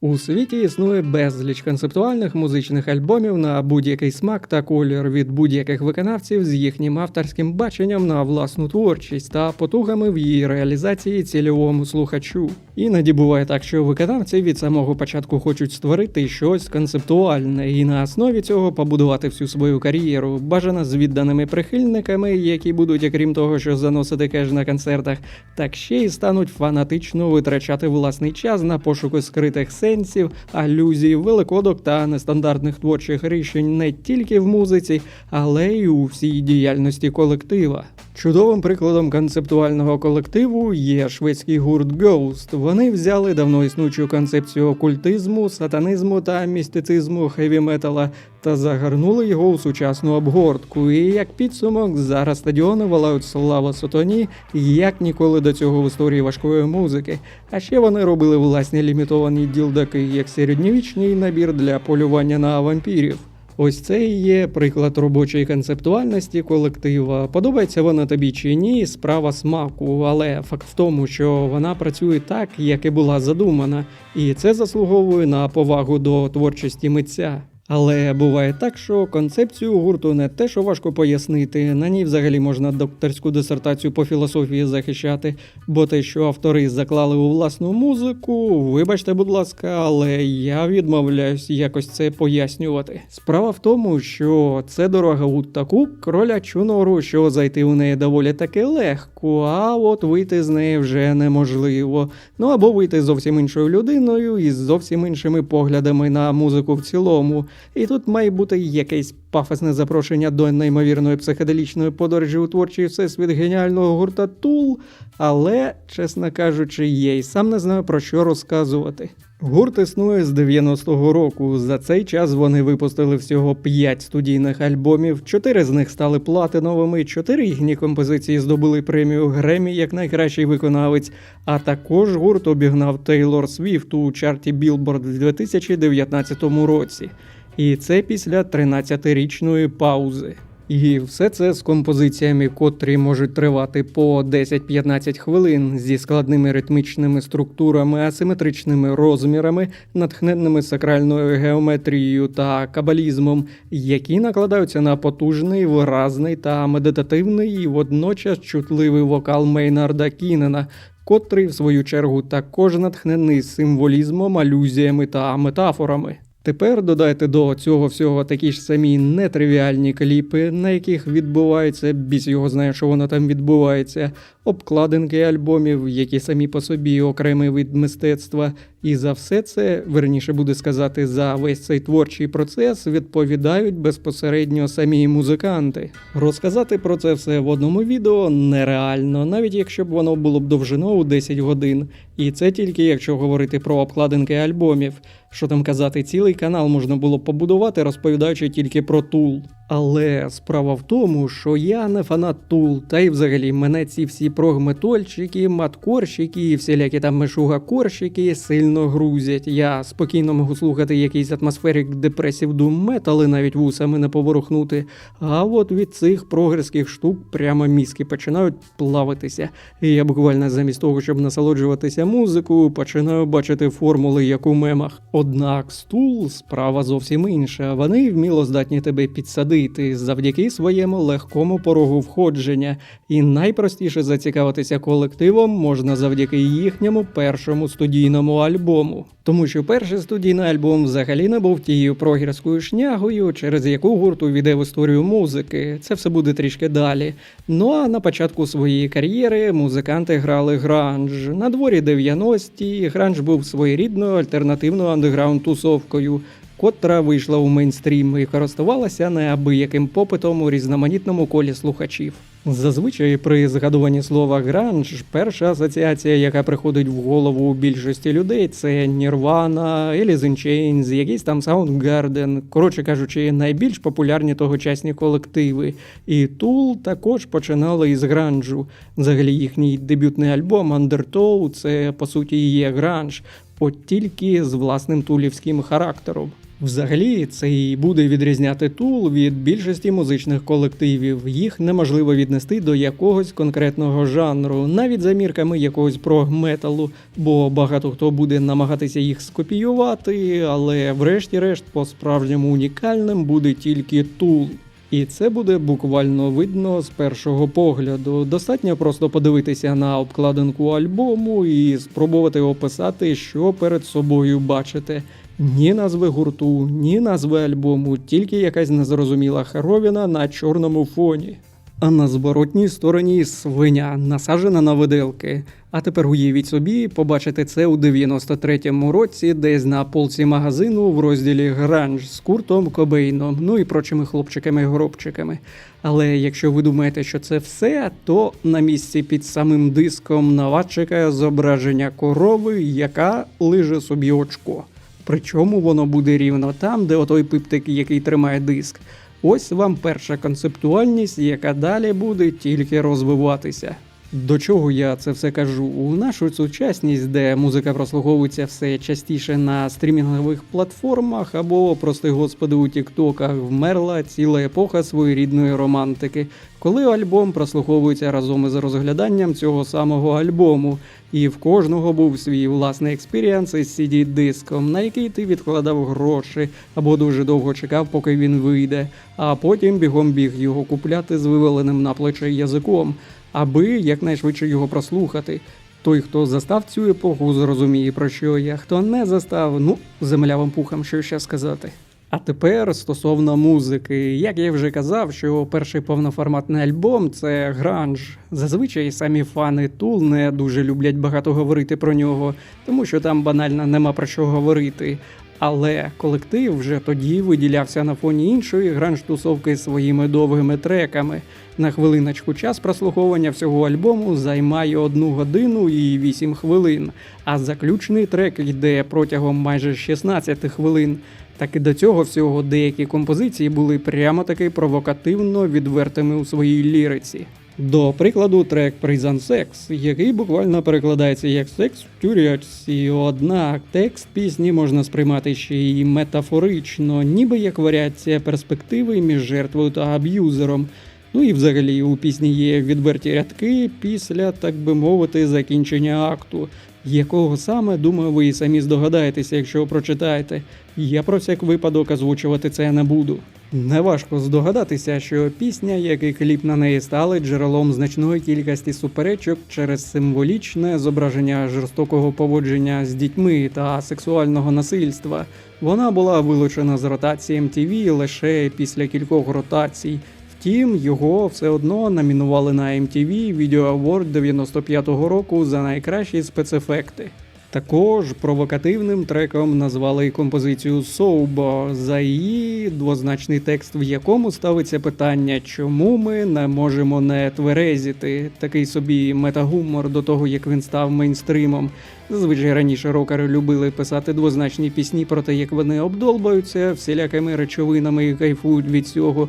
У світі існує безліч концептуальних музичних альбомів на будь-який смак та колір від будь-яких виконавців з їхнім авторським баченням на власну творчість та потугами в її реалізації цільовому слухачу. Іноді буває так, що виконавці від самого початку хочуть створити щось концептуальне і на основі цього побудувати всю свою кар'єру, бажано з відданими прихильниками, які будуть, окрім того, що заносити кеш на концертах, так ще й стануть фанатично витрачати власний час на пошуку скритих сенсів, алюзій, великодок та нестандартних творчих рішень не тільки в музиці, але й у всій діяльності колектива. Чудовим прикладом концептуального колективу є шведський гурт Ghost. Вони взяли давно існуючу концепцію окультизму, сатанизму та містицизму хеві-метала та загорнули його у сучасну обгортку. І як підсумок, зараз стадіони волають слава сатані, як ніколи до цього в історії важкої музики. А ще вони робили власні лімітовані ділдаки, як середньовічний набір для полювання на вампірів. Ось це і є приклад робочої концептуальності колектива. Подобається вона тобі чи ні, справа смаку, але факт в тому, що вона працює так, як і була задумана, і це заслуговує на повагу до творчості митця. Але буває так, що концепцію гурту не те, що важко пояснити, на ній взагалі можна докторську дисертацію по філософії захищати, бо те, що автори заклали у власну музику, вибачте, будь ласка, але я відмовляюсь якось це пояснювати. Справа в тому, що це дорога у таку кролячу нору, що зайти у неї доволі таки легко, а от вийти з неї вже неможливо. Ну або вийти зовсім іншою людиною і з зовсім іншими поглядами на музику в цілому. І тут має бути якесь пафосне запрошення до неймовірної психоделічної подорожі у творчий всесвіт геніального гурта Тул, але, чесно кажучи, я й сам не знаю про що розказувати. Гурт існує з 90-го року. За цей час вони випустили всього 5 студійних альбомів, 4 з них стали платиновими, 4 їхні композиції здобули премію Гремі як найкращий виконавець. А також гурт обігнав Тейлор Свіфт у чарті Білборд в 2019 році. І це після 13-річної паузи. І все це з композиціями, котрі можуть тривати по 10-15 хвилин зі складними ритмічними структурами, асиметричними розмірами, натхненними сакральною геометрією та кабалізмом, які накладаються на потужний, виразний та медитативний і водночас чутливий вокал Мейнарда Кінена, котрий, в свою чергу, також натхнений символізмом, алюзіями та метафорами. Тепер додайте до цього всього такі ж самі нетривіальні кліпи, на яких відбувається, біс його знає, що воно там відбувається, обкладинки альбомів, які самі по собі окремий вид мистецтва. І за все це, верніше буде сказати, за весь цей творчий процес відповідають безпосередньо самі музиканти. Розказати про це все в одному відео нереально, навіть якщо б воно було б довжино у 10 годин. І це тільки якщо говорити про обкладинки альбомів. Що там казати, цілий канал можна було побудувати, розповідаючи тільки про Тул. Але справа в тому, що я не фанат Тул, та й взагалі мене ці всі прогметольчики, маткорщики і всілякі там мешугакорщики сильно грузять. Я спокійно можу слухати якийсь атмосферик депресів дум метали, навіть вусами не поворухнути. А от від цих прогресських штук прямо мізки починають плавитися. І я буквально замість того, щоб насолоджуватися музикою, починаю бачити формули, як у мемах. Однак стул справа зовсім інша. Вони вміло здатні тебе підсадити завдяки своєму легкому порогу входження, і найпростіше зацікавитися колективом можна завдяки їхньому першому студійному альбому. Тому що перший студійний альбом взагалі не був тією прогірською шнягою, через яку гурт увійде в історію музики. Це все буде трішки далі. Ну а на початку своєї кар'єри музиканти грали гранж. На дворі 90-ті гранж був своєрідною альтернативною андеграунд тусовкою. Котра вийшла у мейнстрім і користувалася неабияким попитом у різноманітному колі слухачів. Зазвичай при згадуванні слова гранж, перша асоціація, яка приходить в голову у більшості людей, це Nirvana, Alice in якийсь там Soundgarden, коротше кажучи, найбільш популярні тогочасні колективи. І Tool також починали із гранжу. Взагалі їхній дебютний альбом Undertow – це по суті є гранж. от тільки з власним тулівським характером. Взагалі, це і буде відрізняти тул від більшості музичних колективів. Їх неможливо віднести до якогось конкретного жанру, навіть за мірками якогось прогметалу, бо багато хто буде намагатися їх скопіювати, але врешті-решт по-справжньому унікальним буде тільки тул. І це буде буквально видно з першого погляду. Достатньо просто подивитися на обкладинку альбому і спробувати описати, що перед собою бачите. Ні назви гурту, ні назви альбому, тільки якась незрозуміла хоровіна на чорному фоні. А на зворотній стороні свиня насаджена на виделки. А тепер уявіть собі, побачите це у 93-му році, десь на полці магазину в розділі Гранж з Куртом Кобейном, ну і прочими хлопчиками-горобчиками. Але якщо ви думаєте, що це все, то на місці під самим диском на зображення корови, яка лиже собі очко. Причому воно буде рівно там, де отой пиптик, який тримає диск. Ось вам перша концептуальність, яка далі буде тільки розвиватися. До чого я це все кажу? У нашу сучасність, де музика прослуховується все частіше на стрімінгових платформах або, прости господи, у тіктоках, вмерла ціла епоха своєрідної романтики, коли альбом прослуховується разом із розгляданням цього самого альбому, і в кожного був свій власний експіріанс із CD-диском, на який ти відкладав гроші або дуже довго чекав, поки він вийде, а потім бігом біг його купляти з виваленим на плече язиком аби якнайшвидше його прослухати. Той, хто застав цю епоху, зрозуміє про що я, хто не застав, ну, земля вам пухом, що ще сказати. А тепер стосовно музики, як я вже казав, що перший повноформатний альбом це гранж. Зазвичай самі фани Тул не дуже люблять багато говорити про нього, тому що там банально нема про що говорити. Але колектив вже тоді виділявся на фоні іншої гранж-тусовки своїми довгими треками. На хвилиночку час прослуховування всього альбому займає одну годину і 8 хвилин, а заключний трек йде протягом майже 16 хвилин. Так і до цього всього деякі композиції були прямо таки провокативно відвертими у своїй ліриці. До прикладу, трек Prison Sex, який буквально перекладається як секс в тюрячці, однак текст пісні можна сприймати ще й метафорично, ніби як варіація перспективи між жертвою та аб'юзером. Ну і взагалі у пісні є відверті рядки після, так би мовити, закінчення акту, якого саме, думаю, ви і самі здогадаєтеся, якщо прочитаєте. Я про всяк випадок озвучувати це не буду. Неважко здогадатися, що пісня, як і кліп на неї стали джерелом значної кількості суперечок через символічне зображення жорстокого поводження з дітьми та сексуального насильства. Вона була вилучена з ротації MTV лише після кількох ротацій. Втім, його все одно номінували на MTV Video Award 95-го року за найкращі спецефекти. Також провокативним треком назвали композицію Соубо за її двозначний текст, в якому ставиться питання, чому ми не можемо не тверезіти. Такий собі метагумор до того, як він став мейнстримом. Зазвичай раніше рокери любили писати двозначні пісні про те, як вони обдолбаються всілякими речовинами і кайфують від цього.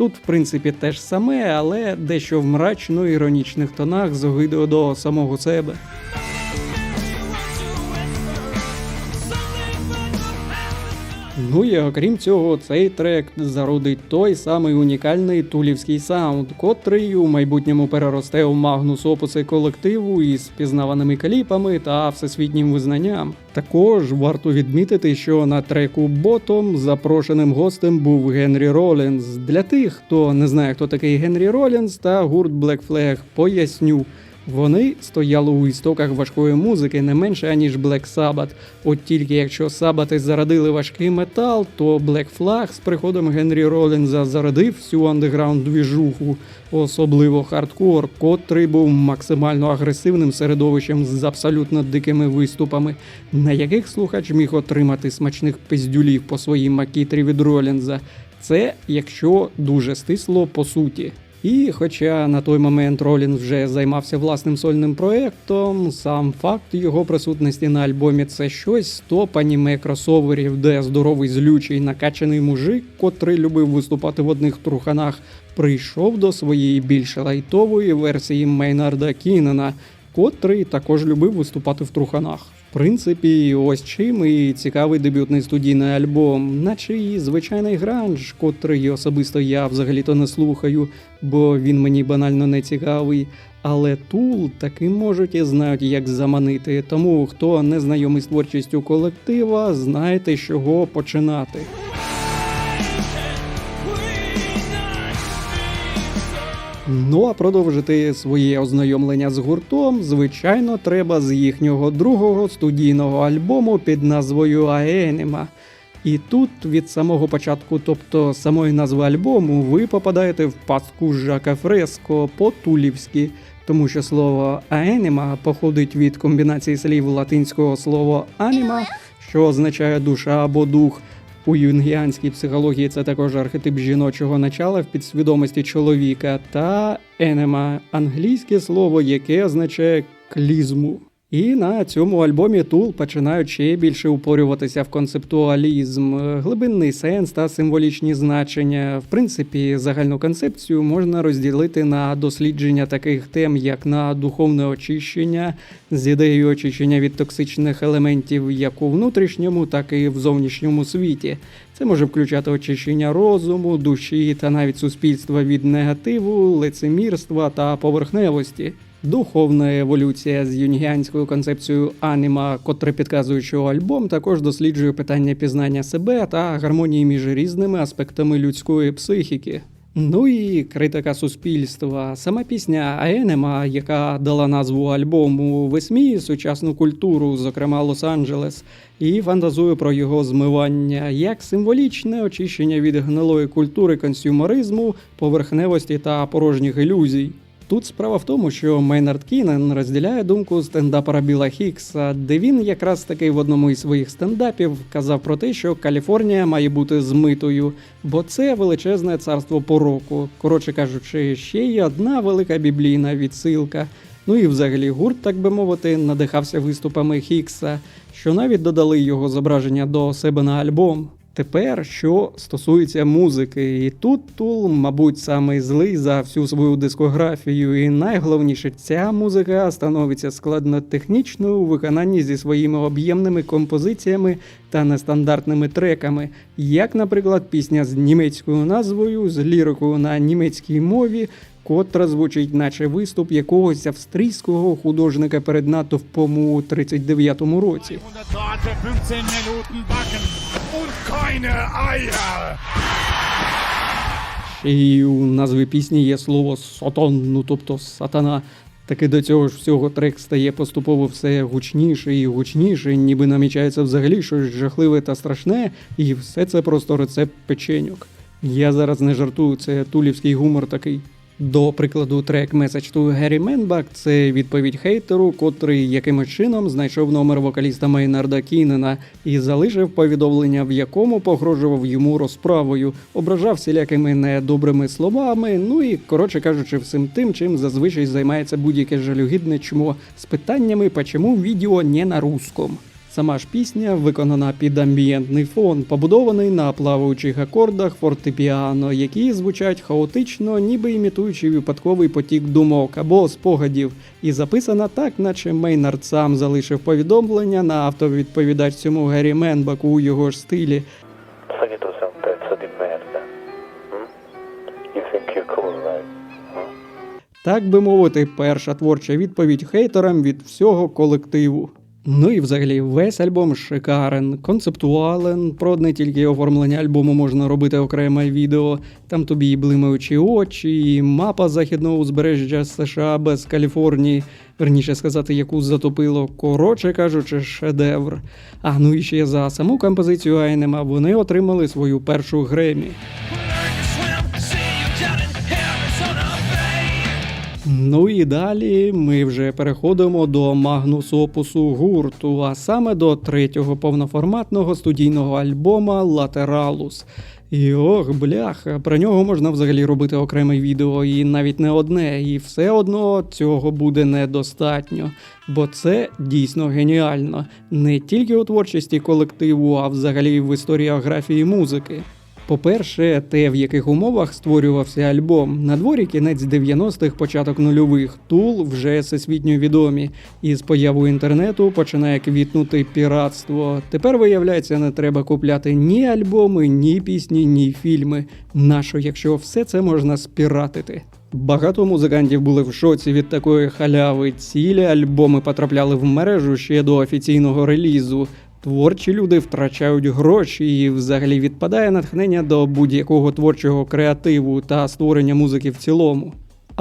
Тут, в принципі, те ж саме, але дещо в мрачно іронічних тонах з огидою до самого себе. Ну і окрім цього, цей трек зародить той самий унікальний тулівський саунд, котрий у майбутньому переросте у магнус опуси колективу із впізнаваними кліпами та всесвітнім визнанням. Також варто відмітити, що на треку Ботом запрошеним гостем був Генрі Ролінс. Для тих, хто не знає, хто такий Генрі Ролінс та гурт Black Flag, поясню. Вони стояли у істоках важкої музики не менше аніж Black Sabbath. От тільки якщо Сабати зарадили важкий метал, то Black Flag з приходом Генрі Ролінза зарадив всю андеграунд двіжуху, особливо хардкор, котрий був максимально агресивним середовищем з абсолютно дикими виступами, на яких слухач міг отримати смачних пиздюлів по своїй макітрі від Ролінза. Це якщо дуже стисло по суті. І хоча на той момент Ролін вже займався власним сольним проєктом, сам факт його присутності на альбомі це щось з топ аніме кросоверів, де здоровий злючий накачаний мужик, котрий любив виступати в одних труханах, прийшов до своєї більш лайтової версії Мейнарда Кінена, котрий також любив виступати в труханах. Принципі, ось чим і цікавий дебютний студійний альбом, наче і звичайний гранж, котрий особисто я взагалі-то не слухаю, бо він мені банально не цікавий. Але Тул таки можуть і знають, як заманити. Тому хто не знайомий з творчістю колектива, знаєте, з чого починати. Ну а продовжити своє ознайомлення з гуртом, звичайно, треба з їхнього другого студійного альбому під назвою Аенима. І тут від самого початку, тобто самої назви альбому, ви попадаєте в пастку Жака Фреско по-тулівськи, тому що слово аенима походить від комбінації слів латинського слова аніма, що означає душа або дух. У юнгіанській психології це також архетип жіночого начала в підсвідомості чоловіка, та енема англійське слово, яке означає клізму. І на цьому альбомі Тул починають ще більше упорюватися в концептуалізм, глибинний сенс та символічні значення. В принципі, загальну концепцію можна розділити на дослідження таких тем, як на духовне очищення, з ідеєю очищення від токсичних елементів як у внутрішньому, так і в зовнішньому світі. Це може включати очищення розуму, душі та навіть суспільства від негативу, лицемірства та поверхневості. Духовна еволюція з юнгіанською концепцією аніма, котре підказує, що альбом також досліджує питання пізнання себе та гармонії між різними аспектами людської психіки. Ну і критика суспільства. Сама пісня Аенема, яка дала назву альбому, висміює сучасну культуру, зокрема Лос-Анджелес, і фантазує про його змивання як символічне очищення від гнилої культури консюмеризму, поверхневості та порожніх ілюзій. Тут справа в тому, що Мейнард Кінен розділяє думку стендапера Біла Хікса, де він якраз таки в одному із своїх стендапів казав про те, що Каліфорнія має бути змитою, бо це величезне царство пороку. Коротше кажучи, ще й одна велика біблійна відсилка. Ну і взагалі гурт, так би мовити, надихався виступами Хікса, що навіть додали його зображення до себе на альбом. Тепер, що стосується музики, і тут Тул, мабуть, самий злий за всю свою дискографію, і найголовніше, ця музика становиться складнотехнічною у виконанні зі своїми об'ємними композиціями та нестандартними треками, як, наприклад, пісня з німецькою назвою, з лірикою на німецькій мові, котра звучить, наче виступ якогось австрійського художника перед натовпом у 39-му році. 100 Grad keine Eier. І у назві пісні є слово сатан, ну тобто сатана. Таки до цього ж всього трек стає поступово все гучніше і гучніше, ніби намічається взагалі щось жахливе та страшне, і все це просто рецепт печеньок. Я зараз не жартую, це тулівський гумор такий. До прикладу, трек Message to Гаррі Менбак це відповідь хейтеру, котрий якимось чином знайшов номер вокаліста Мейнарда Кінена і залишив повідомлення, в якому погрожував йому розправою, ображав всілякими недобрими словами. Ну і коротше кажучи, всім тим, чим зазвичай займається будь-яке жалюгідне чмо з питаннями, почему відео не на русском. Сама ж пісня виконана під амбієнтний фон, побудований на плаваючих акордах фортепіано, які звучать хаотично, ніби імітуючи випадковий потік думок або спогадів, і записана так, наче Мейнард сам залишив повідомлення на автовідповідач цьому Гері Менбаку у його ж стилі. Hm? Right? Huh? Так би мовити, перша творча відповідь хейтерам від всього колективу. Ну і взагалі весь альбом шикарен, концептуален. Про не тільки оформлення альбому можна робити окреме відео. Там тобі і блимаючі очі, і мапа західного узбережжя США без Каліфорнії, верніше сказати, яку затопило. Коротше кажучи, шедевр. А ну і ще за саму композицію Айнема вони отримали свою першу гремі. Ну і далі ми вже переходимо до магнус опусу гурту, а саме до третього повноформатного студійного альбома Латералус. І ох, бляха, про нього можна взагалі робити окреме відео, і навіть не одне, і все одно цього буде недостатньо, бо це дійсно геніально не тільки у творчості колективу, а взагалі в історіографії музики. По-перше, те, в яких умовах створювався альбом. На дворі кінець 90-х, початок нульових. Тул вже всесвітньо відомі. І з появою інтернету починає квітнути піратство. Тепер, виявляється, не треба купляти ні альбоми, ні пісні, ні фільми. Нащо, якщо все це можна спіратити? Багато музикантів були в шоці від такої халяви. Цілі альбоми потрапляли в мережу ще до офіційного релізу. Творчі люди втрачають гроші і взагалі відпадає натхнення до будь-якого творчого креативу та створення музики в цілому.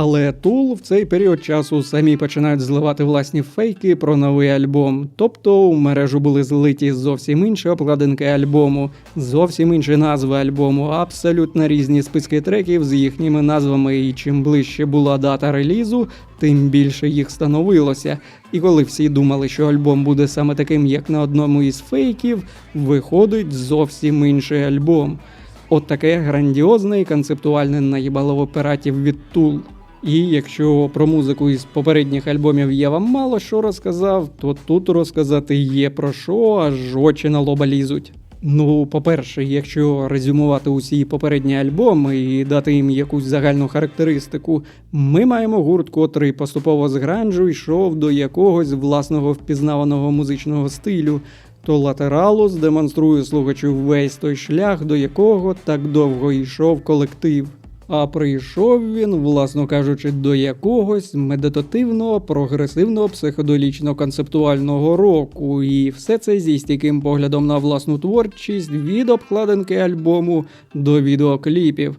Але Тул в цей період часу самі починають зливати власні фейки про новий альбом. Тобто у мережу були злиті зовсім інші обкладинки альбому, зовсім інші назви альбому, абсолютно різні списки треків з їхніми назвами. І чим ближче була дата релізу, тим більше їх становилося. І коли всі думали, що альбом буде саме таким, як на одному із фейків, виходить зовсім інший альбом. От таке грандіозне і концептуальне наїбалово пиратів від Тул. І якщо про музику із попередніх альбомів я вам мало що розказав, то тут розказати є про що, аж очі на лоба лізуть. Ну, по-перше, якщо резюмувати усі попередні альбоми і дати їм якусь загальну характеристику, ми маємо гурт, котрий поступово з гранжу йшов до якогось власного впізнаваного музичного стилю, то латералус демонструє слухачу весь той шлях, до якого так довго йшов колектив. А прийшов він, власно кажучи, до якогось медитативного, прогресивного, психодолічно-концептуального року, і все це зі стійким поглядом на власну творчість від обкладинки альбому до відеокліпів.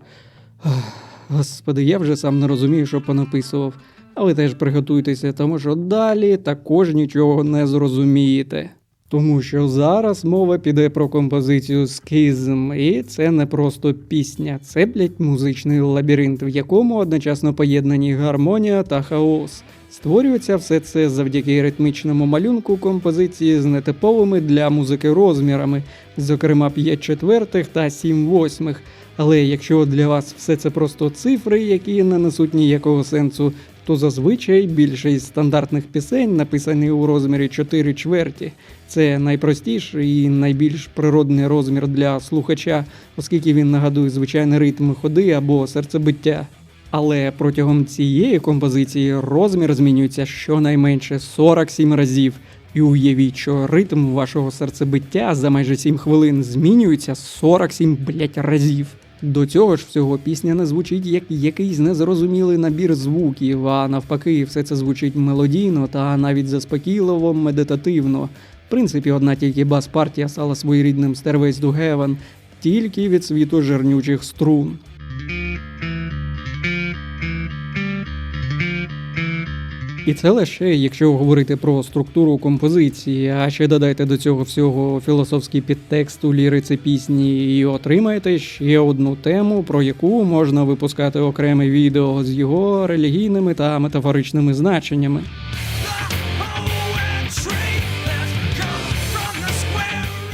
Господи, я вже сам не розумію, що понаписував. Але теж приготуйтеся, тому що далі також нічого не зрозумієте. Тому що зараз мова піде про композицію скізм, і це не просто пісня, це блять музичний лабіринт, в якому одночасно поєднані гармонія та хаос. Створюється все це завдяки ритмічному малюнку композиції з нетиповими для музики розмірами, зокрема 5 четвертих та 7 восьмих. Але якщо для вас все це просто цифри, які не несуть ніякого сенсу, то зазвичай більшість стандартних пісень написані у розмірі 4 чверті. Це найпростіший і найбільш природний розмір для слухача, оскільки він нагадує звичайний ритм ходи або серцебиття. Але протягом цієї композиції розмір змінюється щонайменше 47 разів. І уявіть, що ритм вашого серцебиття за майже 7 хвилин змінюється 47 блять разів. До цього ж всього пісня не звучить як якийсь незрозумілий набір звуків, а навпаки, все це звучить мелодійно та навіть заспокійливо медитативно. В принципі, одна тільки бас-партія стала своєрідним Stairways to Heaven, тільки від світу жирнючих струн. І це лише якщо говорити про структуру композиції, а ще додайте до цього всього філософський підтекст у ліриці пісні, і отримаєте ще одну тему, про яку можна випускати окреме відео з його релігійними та метафоричними значеннями.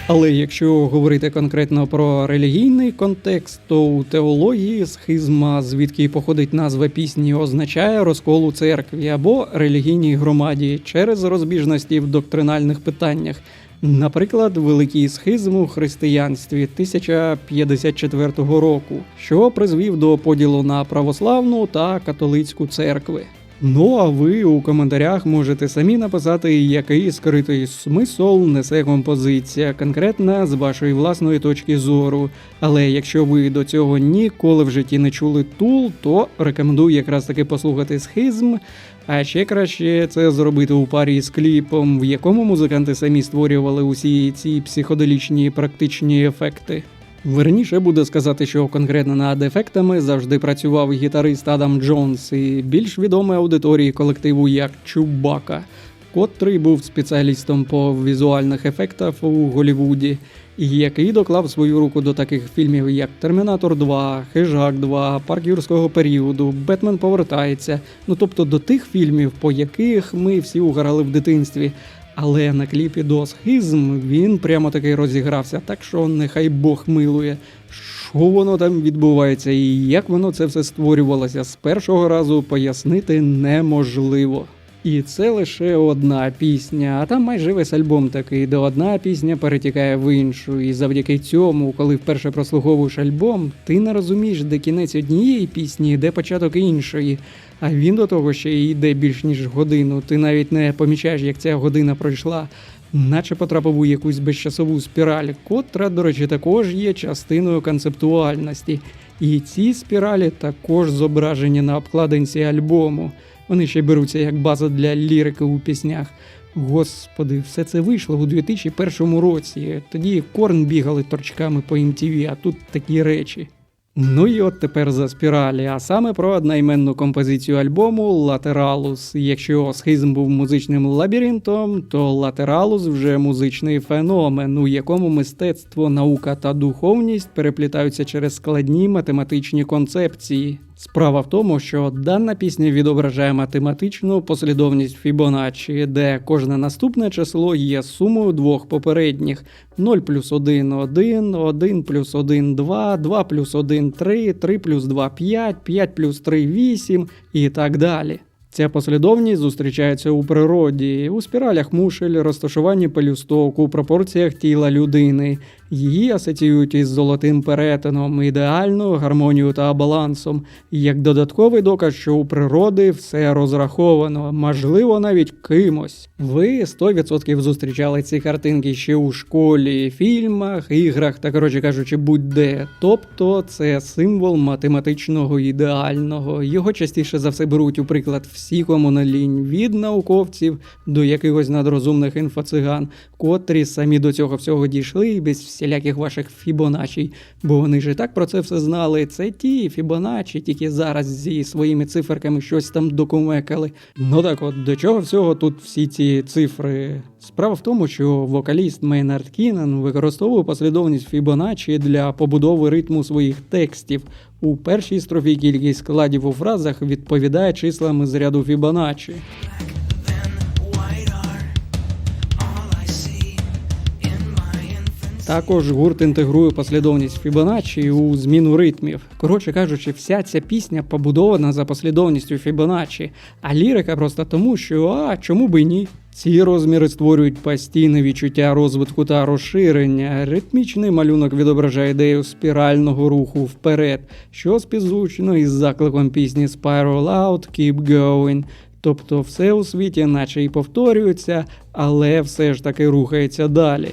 Але якщо говорити конкретно про релігійний контекст, то у теології схизма, звідки походить назва пісні, означає розкол у церкві або релігійній громаді через розбіжності в доктринальних питаннях. Наприклад, великий схизм у християнстві 1054 року, що призвів до поділу на православну та католицьку церкви. Ну а ви у коментарях можете самі написати, який скритий смисл несе композиція, конкретно з вашої власної точки зору. Але якщо ви до цього ніколи в житті не чули тул, то рекомендую якраз таки послухати схизм. А ще краще це зробити у парі з кліпом, в якому музиканти самі створювали усі ці психоделічні практичні ефекти. Верніше буде сказати, що конкретно над ефектами завжди працював гітарист Адам Джонс і більш відомий аудиторії колективу як Чубака, котрий був спеціалістом по візуальних ефектах у Голлівуді, і який доклав свою руку до таких фільмів, як Термінатор 2, Хижак 2, Парк юрського періоду, Бетмен повертається. Ну тобто до тих фільмів, по яких ми всі угорали в дитинстві. Але на кліпі до схизм він прямо таки розігрався, так що нехай Бог милує, що воно там відбувається і як воно це все створювалося з першого разу пояснити неможливо. І це лише одна пісня, а там майже весь альбом такий, де одна пісня перетікає в іншу. І завдяки цьому, коли вперше прослуховуєш альбом, ти не розумієш, де кінець однієї пісні, де початок іншої. А він до того ще й йде більш ніж годину. Ти навіть не помічаєш, як ця година пройшла, наче потрапив у якусь безчасову спіраль, котра, до речі, також є частиною концептуальності. І ці спіралі також зображені на обкладинці альбому. Вони ще беруться як база для лірики у піснях. Господи, все це вийшло у 2001 році. Тоді корн бігали торчками по MTV, а тут такі речі. Ну і от тепер за спіралі, а саме про одноіменну композицію альбому Латералус. Якщо схизм був музичним лабіринтом, то Латералус вже музичний феномен, у якому мистецтво, наука та духовність переплітаються через складні математичні концепції. Справа в тому, що дана пісня відображає математичну послідовність Фібоначчі, де кожне наступне число є сумою двох попередніх: 0 плюс 1 1, 1 плюс 1 2, 2 плюс 1 3, 3 плюс 2 5, 5 плюс 3 8 і так далі. Ця послідовність зустрічається у природі, у спіралях мушель, розташуванні пелюсток, у пропорціях тіла людини. Її асоціюють із золотим перетином, ідеальною гармонією та балансом, як додатковий доказ, що у природи все розраховано, можливо, навіть кимось. Ви 100% зустрічали ці картинки ще у школі, фільмах, іграх та, коротше кажучи, будь-де. Тобто це символ математичного ідеального. Його частіше за все беруть у приклад всі, кому на лінь, від науковців до якихось надрозумних інфоциган, котрі самі до цього всього дійшли і без всіляких ваших фібоначій, бо вони ж і так про це все знали. Це ті фібоначі, тільки зараз зі своїми циферками щось там докумекали. Ну так от до чого всього тут всі ці цифри? Справа в тому, що вокаліст Мейнард Кінан використовує послідовність Фібоначчі для побудови ритму своїх текстів. У першій строфі кількість складів у фразах відповідає числам з ряду Фібоначчі. Також гурт інтегрує послідовність Фібоначчі у зміну ритмів. Коротше кажучи, вся ця пісня побудована за послідовністю Фібоначчі, а лірика просто тому, що а чому би ні. Ці розміри створюють постійне відчуття розвитку та розширення. Ритмічний малюнок відображає ідею спірального руху вперед, що співзвучно із закликом пісні Spiral Out, Keep Going. Тобто все у світі наче і повторюється, але все ж таки рухається далі.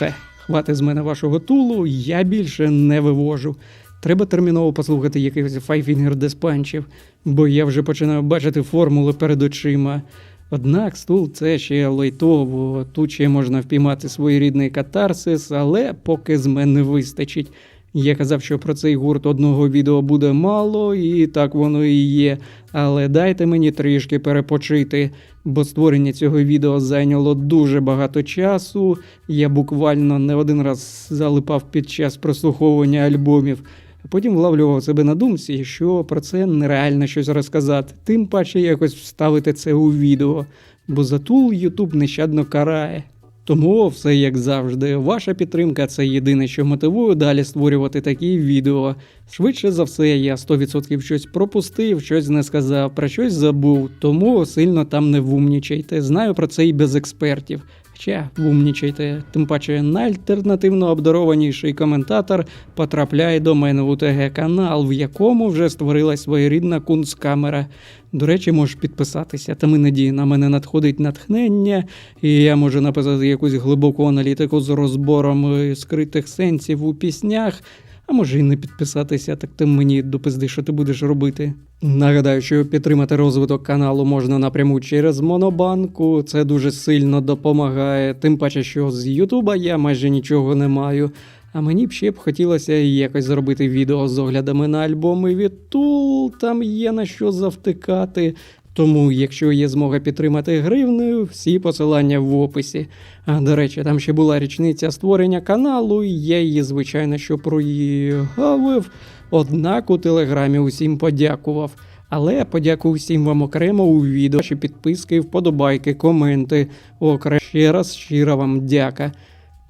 Все, хватить з мене вашого тулу, я більше не вивожу. Треба терміново послухати якихось файфінгер деспанчів, бо я вже починаю бачити формули перед очима. Однак стул це ще лайтово, тут ще можна впіймати своєрідний катарсис, але поки з мене вистачить. Я казав, що про цей гурт одного відео буде мало, і так воно і є. Але дайте мені трішки перепочити, бо створення цього відео зайняло дуже багато часу. Я буквально не один раз залипав під час прослуховування альбомів. Потім влавлював себе на думці, що про це нереально щось розказати, тим паче якось вставити це у відео, бо затул Ютуб нещадно карає. Тому все як завжди, ваша підтримка це єдине, що мотивує далі створювати такі відео. Швидше за все, я 100% щось пропустив, щось не сказав, про щось забув, тому сильно там не вумнічайте. Знаю про це і без експертів. Хоча вумнічайте, тим паче найальтернативно обдарованіший коментатор потрапляє до мене у УТГ канал, в якому вже створилась своєрідна кунсткамера. До речі, можеш підписатися, там іноді на мене надходить натхнення, і я можу написати якусь глибоку аналітику з розбором е, скритих сенсів у піснях. А може і не підписатися, так ти мені допизди, що ти будеш робити. Нагадаю, що підтримати розвиток каналу можна напряму через Монобанку. Це дуже сильно допомагає. Тим паче, що з Ютуба я майже нічого не маю. А мені б ще б хотілося якось зробити відео з оглядами на альбоми від Тул, там є на що завтикати. Тому, якщо є змога підтримати гривнею, всі посилання в описі. А до речі, там ще була річниця створення каналу, і я її, звичайно, що проїгавив. Однак у телеграмі усім подякував. Але подякую всім вам окремо у відео, ваші підписки, вподобайки, коменти. Окремо ще раз щира вам дяка.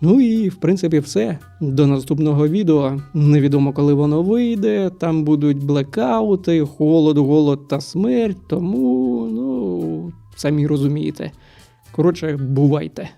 Ну і в принципі все. До наступного відео. Невідомо, коли воно вийде. Там будуть блекаути, холод, голод та смерть. Тому, ну, самі розумієте. Коротше, бувайте.